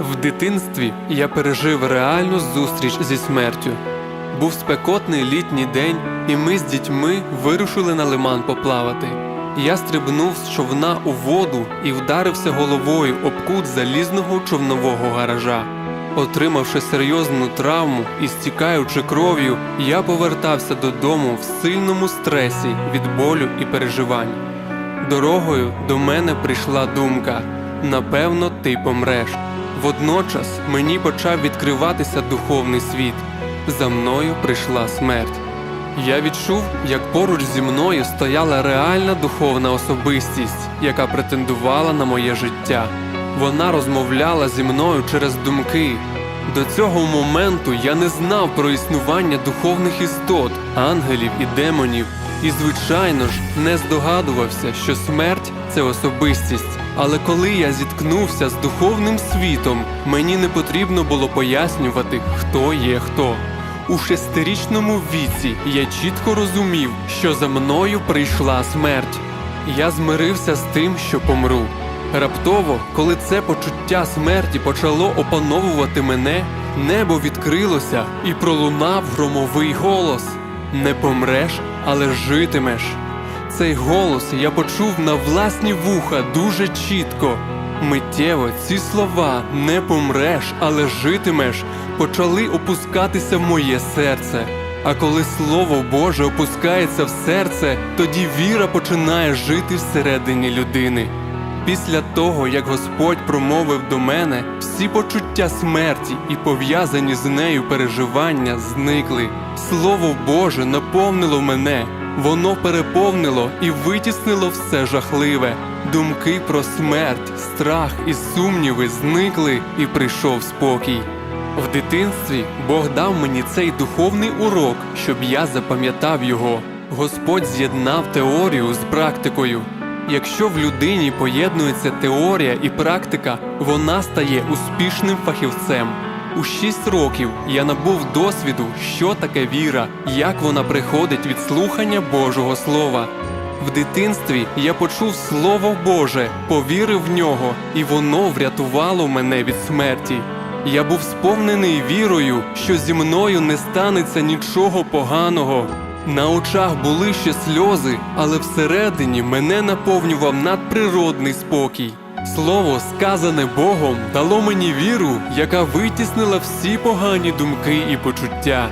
В дитинстві я пережив реальну зустріч зі смертю. Був спекотний літній день, і ми з дітьми вирушили на лиман поплавати. Я стрибнув з човна у воду і вдарився головою об кут залізного човнового гаража. Отримавши серйозну травму і стікаючи кров'ю, я повертався додому в сильному стресі від болю і переживань. Дорогою до мене прийшла думка: напевно, ти помреш. Водночас мені почав відкриватися духовний світ. За мною прийшла смерть. Я відчув, як поруч зі мною стояла реальна духовна особистість, яка претендувала на моє життя. Вона розмовляла зі мною через думки. До цього моменту я не знав про існування духовних істот, ангелів і демонів, і, звичайно ж, не здогадувався, що смерть це особистість. Але коли я зіткнувся з духовним світом, мені не потрібно було пояснювати, хто є хто. У шестирічному віці я чітко розумів, що за мною прийшла смерть. Я змирився з тим, що помру. Раптово, коли це почуття смерті почало опановувати мене, небо відкрилося і пролунав громовий голос: Не помреш, але житимеш. Цей голос я почув на власні вуха дуже чітко. Миттєво ці слова не помреш, але житимеш, почали опускатися в моє серце. А коли Слово Боже опускається в серце, тоді віра починає жити всередині людини. Після того, як Господь промовив до мене, всі почуття смерті і пов'язані з нею переживання зникли. Слово Боже наповнило мене, воно переповнило і витіснило все жахливе. Думки про смерть, страх і сумніви зникли, і прийшов спокій. В дитинстві Бог дав мені цей духовний урок, щоб я запам'ятав його. Господь з'єднав теорію з практикою. Якщо в людині поєднується теорія і практика, вона стає успішним фахівцем. У шість років я набув досвіду, що таке віра, як вона приходить від слухання Божого Слова. В дитинстві я почув Слово Боже, повірив в нього, і воно врятувало мене від смерті. Я був сповнений вірою, що зі мною не станеться нічого поганого. На очах були ще сльози, але всередині мене наповнював надприродний спокій. Слово, сказане Богом, дало мені віру, яка витіснила всі погані думки і почуття.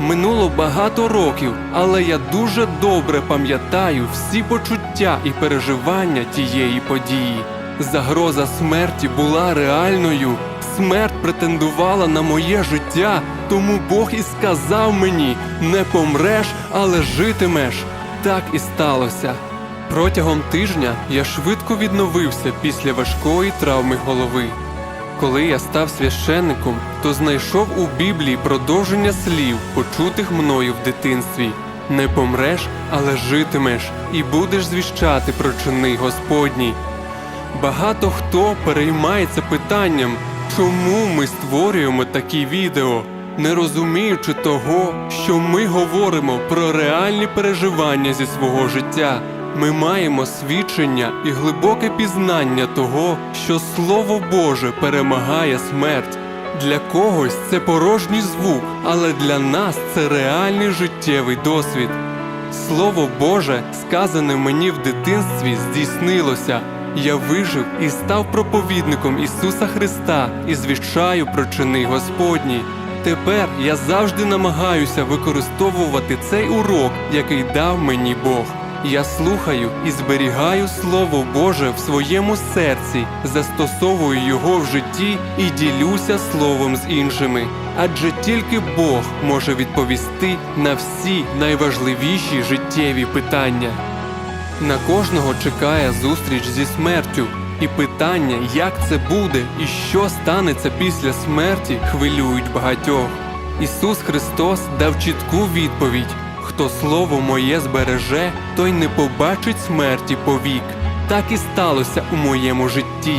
Минуло багато років, але я дуже добре пам'ятаю всі почуття і переживання тієї події. Загроза смерті була реальною. Смерть претендувала на моє життя, тому Бог і сказав мені: не помреш, але житимеш. Так і сталося. Протягом тижня я швидко відновився після важкої травми голови. Коли я став священником, то знайшов у Біблії продовження слів, почутих мною в дитинстві. Не помреш, але житимеш, і будеш звіщати про чини Господні. Багато хто переймається питанням, чому ми створюємо такі відео, не розуміючи того, що ми говоримо про реальні переживання зі свого життя. Ми маємо свідчення і глибоке пізнання того, що Слово Боже перемагає смерть. Для когось це порожній звук, але для нас це реальний життєвий досвід. Слово Боже, сказане мені в дитинстві, здійснилося. Я вижив і став проповідником Ісуса Христа і звіщаю про чини Господні. Тепер я завжди намагаюся використовувати цей урок, який дав мені Бог. Я слухаю і зберігаю Слово Боже в своєму серці, застосовую його в житті і ділюся словом з іншими. Адже тільки Бог може відповісти на всі найважливіші життєві питання. На кожного чекає зустріч зі смертю, і питання, як це буде і що станеться після смерті, хвилюють багатьох. Ісус Христос дав чітку відповідь: хто слово моє збереже, той не побачить смерті повік. Так і сталося у моєму житті.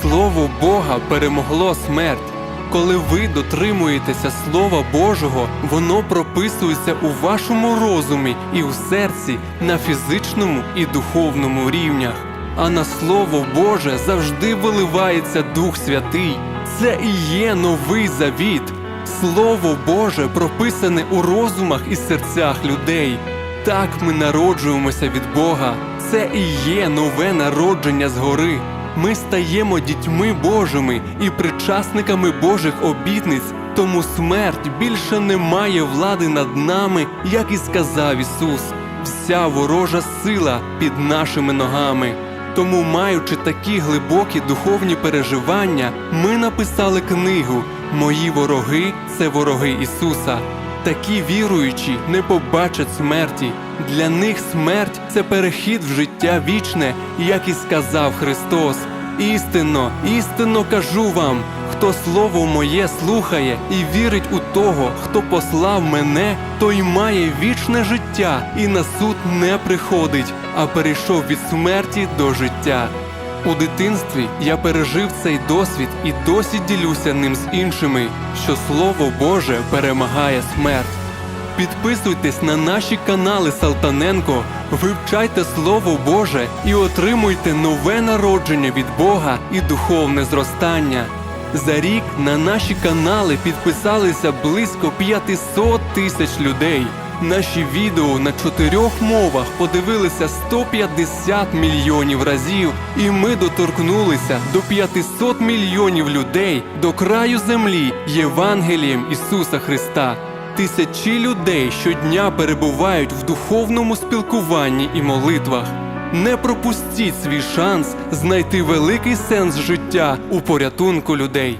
Слово Бога перемогло смерть. Коли ви дотримуєтеся Слова Божого, воно прописується у вашому розумі і у серці на фізичному і духовному рівнях. А на Слово Боже завжди виливається Дух Святий, Це і є новий завіт. Слово Боже прописане у розумах і серцях людей. Так ми народжуємося від Бога. Це і є нове народження згори. Ми стаємо дітьми Божими і причасниками Божих обітниць, тому смерть більше не має влади над нами, як і сказав Ісус. Вся ворожа сила під нашими ногами. Тому, маючи такі глибокі духовні переживання, ми написали книгу Мої вороги це вороги Ісуса. Такі віруючі не побачать смерті. Для них смерть це перехід в життя вічне, як і сказав Христос. Істинно, істинно кажу вам, хто слово моє слухає і вірить у того, хто послав мене, той має вічне життя і на суд не приходить, а перейшов від смерті до життя. У дитинстві я пережив цей досвід і досі ділюся ним з іншими, що Слово Боже перемагає смерть. Підписуйтесь на наші канали Салтаненко, вивчайте Слово Боже і отримуйте нове народження від Бога і духовне зростання. За рік на наші канали підписалися близько 500 тисяч людей. Наші відео на чотирьох мовах подивилися 150 мільйонів разів, і ми доторкнулися до 500 мільйонів людей до краю землі Євангелієм Ісуса Христа. Тисячі людей щодня перебувають в духовному спілкуванні і молитвах. Не пропустіть свій шанс знайти великий сенс життя у порятунку людей.